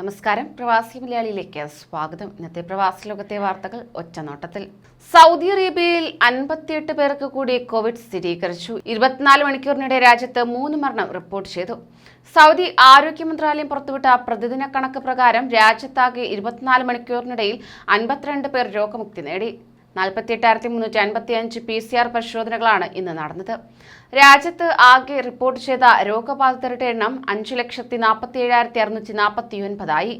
നമസ്കാരം. പ്രവാസി മലയാളിയിലേക്ക് സ്വാഗതം. ഇന്നത്തെ പ്രവാസി ലോകത്തെ വാർത്തകൾ ഒറ്റനോട്ടത്തിൽ. സൗദി അറേബ്യയിൽ അൻപത്തിയെട്ട് പേർക്ക് കൂടി കോവിഡ് സ്ഥിരീകരിച്ചു. ഇരുപത്തിനാല് മണിക്കൂറിനിടെ രാജ്യത്ത് മൂന്ന് മരണം റിപ്പോർട്ട് ചെയ്തു. സൗദി ആരോഗ്യ മന്ത്രാലയം പുറത്തുവിട്ട പ്രതിദിന കണക്ക് പ്രകാരം രാജ്യത്താകെ ഇരുപത്തിനാല് മണിക്കൂറിനിടയിൽ അൻപത്തിരണ്ട് പേർ രോഗമുക്തി നേടി. നാൽപ്പത്തി എട്ടായിരത്തി മുന്നൂറ്റി അൻപത്തി അഞ്ച് പി സി ആർ പരിശോധനകളാണ് ഇന്ന് നടന്നത്. രാജ്യത്ത് ആകെ റിപ്പോർട്ട് ചെയ്ത രോഗബാധിതരുടെ എണ്ണം അഞ്ചു ലക്ഷത്തി നാൽപ്പത്തി ഏഴായിരത്തി അറുന്നൂറ്റി നാൽപ്പത്തി ഒൻപതായി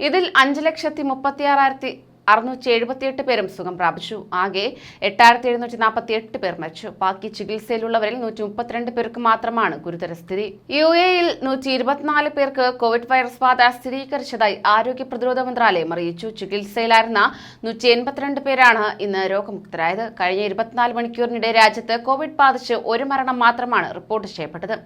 ഇതിൽ അഞ്ച് ലക്ഷത്തി മുപ്പത്തി ആറായിരത്തി അറുന്നൂറ്റി എഴുപത്തിയെട്ട് പേരും സുഖം പ്രാപിച്ചു. ആകെ എട്ടായിരത്തി എഴുന്നൂറ്റി നാൽപ്പത്തി എട്ട് പേർ മരിച്ചു. ബാക്കി ചികിത്സയിലുള്ളവരിൽ നൂറ്റി മുപ്പത്തിരണ്ട് പേർക്ക് മാത്രമാണ് ഗുരുതര സ്ഥിതി. യു എയിൽ നൂറ്റി ഇരുപത്തിനാല് പേർക്ക് കോവിഡ് വൈറസ് ബാധ സ്ഥിരീകരിച്ചതായി ആരോഗ്യ പ്രതിരോധ മന്ത്രാലയം അറിയിച്ചു. ചികിത്സയിലായിരുന്ന നൂറ്റി എൺപത്തിരണ്ട് പേരാണ് ഇന്ന് രോഗമുക്തരായത്. കഴിഞ്ഞ ഇരുപത്തിനാല് മണിക്കൂറിനിടെ രാജ്യത്ത് കോവിഡ് ബാധിച്ച് ഒരു മരണം മാത്രമാണ് റിപ്പോർട്ട് ചെയ്യപ്പെട്ടത്.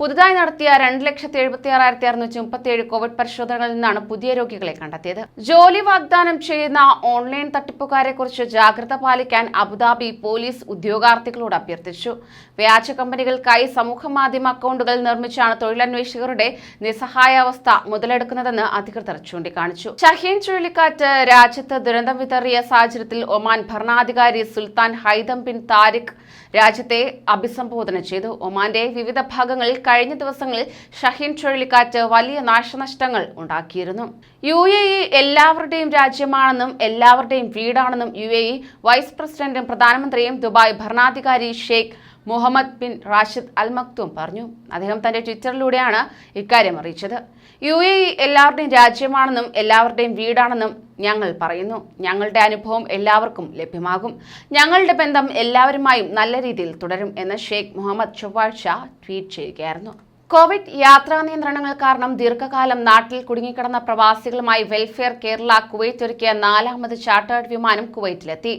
പുതുതായി നടത്തിയ രണ്ട് ലക്ഷത്തി എഴുപത്തി ആറായിരത്തി അറുന്നൂറ്റി മുപ്പത്തി ഏഴ് കോവിഡ് പരിശോധനകളിൽ നിന്നാണ് പുതിയ രോഗികളെ കണ്ടെത്തിയത്. ജോലി വാഗ്ദാനം ചെയ്യുന്ന ഓൺലൈൻ തട്ടിപ്പുകാരെക്കുറിച്ച് ജാഗ്രത പാലിക്കാൻ അബുദാബി പോലീസ് ഉദ്യോഗാർത്ഥികളോട് അഭ്യർത്ഥിച്ചു. വ്യാജ കമ്പനികൾക്കായി സമൂഹ മാധ്യമ അക്കൗണ്ടുകൾ നിർമ്മിച്ചാണ് തൊഴിലന്വേഷകരുടെ നിസ്സഹായാവസ്ഥ മുതലെടുക്കുന്നതെന്ന് അധികൃതർ ചൂണ്ടിക്കാണിച്ചു. ഷഹീൻ ചുഴലിക്കാറ്റ് രാജ്യത്ത് ദുരന്തം വിതറിയ സാഹചര്യത്തിൽ ഒമാൻ ഭരണാധികാരി സുൽത്താൻ ഹൈദം ബിൻ താരിഖ് രാജ്യത്തെ അഭിസംബോധന ചെയ്തു. ഒമാന്റെ വിവിധ ഭാഗങ്ങളിൽ കഴിഞ്ഞ ദിവസങ്ങളിൽ ഷഹീൻ ചുഴലിക്കാറ്റ് വലിയ നാശനഷ്ടങ്ങൾ ഉണ്ടാക്കിയിരുന്നു. യു എ എല്ലാവരുടെയും രാജ്യമാണെന്നും എല്ലാവരുടെയും വീടാണെന്നും യു എ ഇ വൈസ് പ്രസിഡന്റും പ്രധാനമന്ത്രിയും ദുബായ് ഭരണാധികാരി Sheikh Mohammed bin Rashid Al Maktoum പറഞ്ഞു. അദ്ദേഹം തന്റെ ട്വിറ്ററിലൂടെയാണ് ഇക്കാര്യം അറിയിച്ചത്. യു എ ഇ എല്ലാവരുടെയും രാജ്യമാണെന്നും എല്ലാവരുടെയും വീടാണെന്നും ഞങ്ങൾ പറയുന്നു. ഞങ്ങളുടെ അനുഭവം എല്ലാവർക്കും ലഭ്യമാകും. ഞങ്ങളുടെ ബന്ധം എല്ലാവരുമായും നല്ല രീതിയിൽ തുടരും എന്ന് ഷെയ്ഖ് മുഹമ്മദ് ചൊവ്വാഴ്ച ട്വീറ്റ് ചെയ്യുകയായിരുന്നു. കോവിഡ് യാത്രാ നിയന്ത്രണങ്ങൾ കാരണം ദീർഘകാലം നാട്ടിൽ കുടുങ്ങിക്കിടന്ന പ്രവാസികളുമായി വെൽഫെയർ കേരള കുവൈറ്റ് ഒരുക്കിയ നാലാമത് ചാർട്ടേഡ് വിമാനം കുവൈറ്റിലെത്തി.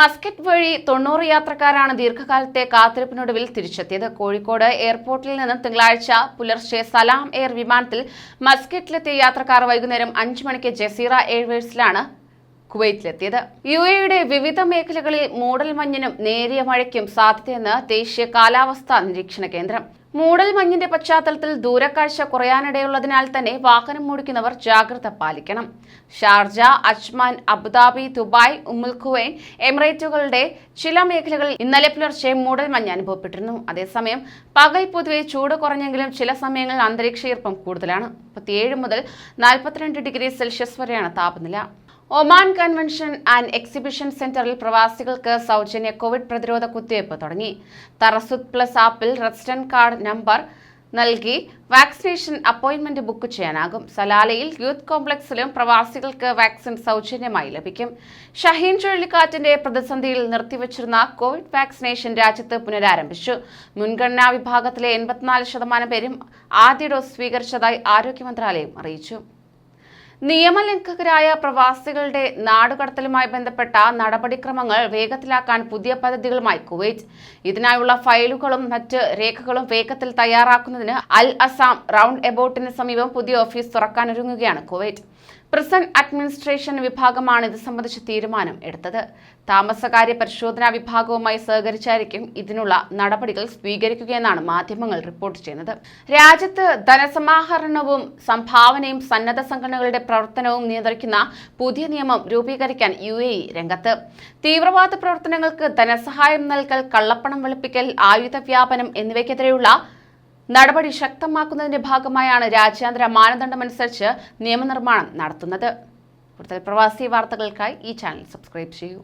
മസ്കറ്റ് വഴി തൊണ്ണൂറ് യാത്രക്കാരാണ് ദീർഘകാലത്തെ കാത്തിരിപ്പിനൊടുവിൽ തിരിച്ചെത്തിയത്. കോഴിക്കോട് എയർപോർട്ടിൽ നിന്ന് തിങ്കളാഴ്ച പുലർച്ചെ സലാം എയർ വിമാനത്തിൽ മസ്കറ്റിലെത്തിയ യാത്രക്കാർ വൈകുന്നേരം അഞ്ച് മണിക്ക് ജസീറ എയർവേഴ്സിലാണ് കുവൈറ്റിലെത്തിയത്. യു എയുടെ വിവിധ മേഖലകളിൽ മൂടൽമഞ്ഞിനും നേരിയ മഴയ്ക്കും സാധ്യതയെന്ന് ദേശീയ കാലാവസ്ഥാ നിരീക്ഷണ കേന്ദ്രം. മൂടൽമഞ്ഞിന്റെ പശ്ചാത്തലത്തിൽ ദൂരക്കാഴ്ച കുറയാനിടയുള്ളതിനാൽ തന്നെ വാഹനം ഓടിക്കുന്നവർ ജാഗ്രത പാലിക്കണം. Sharjah Ajman Abu Dhabi Dubai Umm Al Quwain എമിറേറ്റുകളുടെ ചില മേഖലകളിൽ ഇന്നലെ പുലർച്ചെ മൂടൽ മഞ്ഞ് അനുഭവപ്പെട്ടിരുന്നു. അതേസമയം പകൽ പൊതുവെ ചൂട് കുറഞ്ഞെങ്കിലും ചില സമയങ്ങളിൽ അന്തരീക്ഷ ഈർപ്പം കൂടുതലാണ്. മുപ്പത്തിയേഴ് മുതൽ നാൽപ്പത്തിരണ്ട് ഡിഗ്രി സെൽഷ്യസ് വരെയാണ് താപനില. ഒമാൻ കൺവെൻഷൻ ആൻഡ് എക്സിബിഷൻ സെന്ററിൽ പ്രവാസികൾക്ക് സൗജന്യ കോവിഡ് പ്രതിരോധ കുത്തിവയ്പ് തുടങ്ങി. തറസുദ് പ്ലസ് ആപ്പിൽ റെസിഡന്റ് കാർഡ് നമ്പർ നൽകി വാക്സിനേഷൻ അപ്പോയിന്റ്മെന്റ് ബുക്ക് ചെയ്യാനാകും. സലാലയിൽ യൂത്ത് കോംപ്ലക്സിലും പ്രവാസികൾക്ക് വാക്സിൻ സൗജന്യമായി ലഭിക്കും. ഷഹീൻ ചുഴലിക്കാറ്റിന്റെ പ്രതിസന്ധിയിൽ നിർത്തിവച്ചിരുന്ന കോവിഡ് വാക്സിനേഷൻ രാജ്യത്ത് പുനരാരംഭിച്ചു. മുൻഗണനാ വിഭാഗത്തിലെ എൺപത്തിനാല് ശതമാനം പേരും ആദ്യ ഡോസ് സ്വീകരിച്ചതായി ആരോഗ്യ മന്ത്രാലയം അറിയിച്ചു. നിയമലംഘകരായ പ്രവാസികളുടെ നാടുകടത്തലുമായി ബന്ധപ്പെട്ട നടപടിക്രമങ്ങൾ വേഗത്തിലാക്കാൻ പുതിയ പദ്ധതികളുമായി കുവൈറ്റ്. ഇതിനായുള്ള ഫയലുകളും മറ്റ് രേഖകളും വേഗത്തിൽ തയ്യാറാക്കുന്നതിന് അൽ അസാം റൗണ്ട് എബൌട്ടിന് സമീപം പുതിയ ഓഫീസ് തുറക്കാനൊരുങ്ങുകയാണ് കുവൈറ്റ്. പ്രിസൺ അഡ്മിനിസ്ട്രേഷൻ വിഭാഗമാണ് ഇത് സംബന്ധിച്ച തീരുമാനം എടുത്തത്. താമസകാര്യ പരിശോധനാ വിഭാഗവുമായി സഹകരിച്ചായിരിക്കും ഇതിനുള്ള നടപടികൾ സ്വീകരിക്കുകയെന്നാണ് മാധ്യമങ്ങൾ റിപ്പോർട്ട് ചെയ്യുന്നത്. രാജ്യത്ത് ധനസമാഹരണവും സംഭാവനയും സന്നദ്ധ സംഘടനകളുടെ പ്രവർത്തനവും നിയന്ത്രിക്കുന്ന പുതിയ നിയമം രൂപീകരിക്കാൻ യു എ ഇ രംഗത്ത്. തീവ്രവാദ പ്രവർത്തനങ്ങൾക്ക് ധനസഹായം നൽകൽ കള്ളപ്പണം വെളുപ്പിക്കൽ ആയുധ വ്യാപനം എന്നിവയ്ക്കെതിരെയുള്ള നടപടി ശക്തമാക്കുന്നതിന്റെ ഭാഗമായാണ് രാജ്യാന്തര മാനദണ്ഡമനുസരിച്ച് നിയമനിർമ്മാണം നടത്തുന്നത്. കൂടുതൽ പ്രവാസി വാർത്തകൾക്കായി ഈ ചാനൽ സബ്സ്ക്രൈബ് ചെയ്യൂ.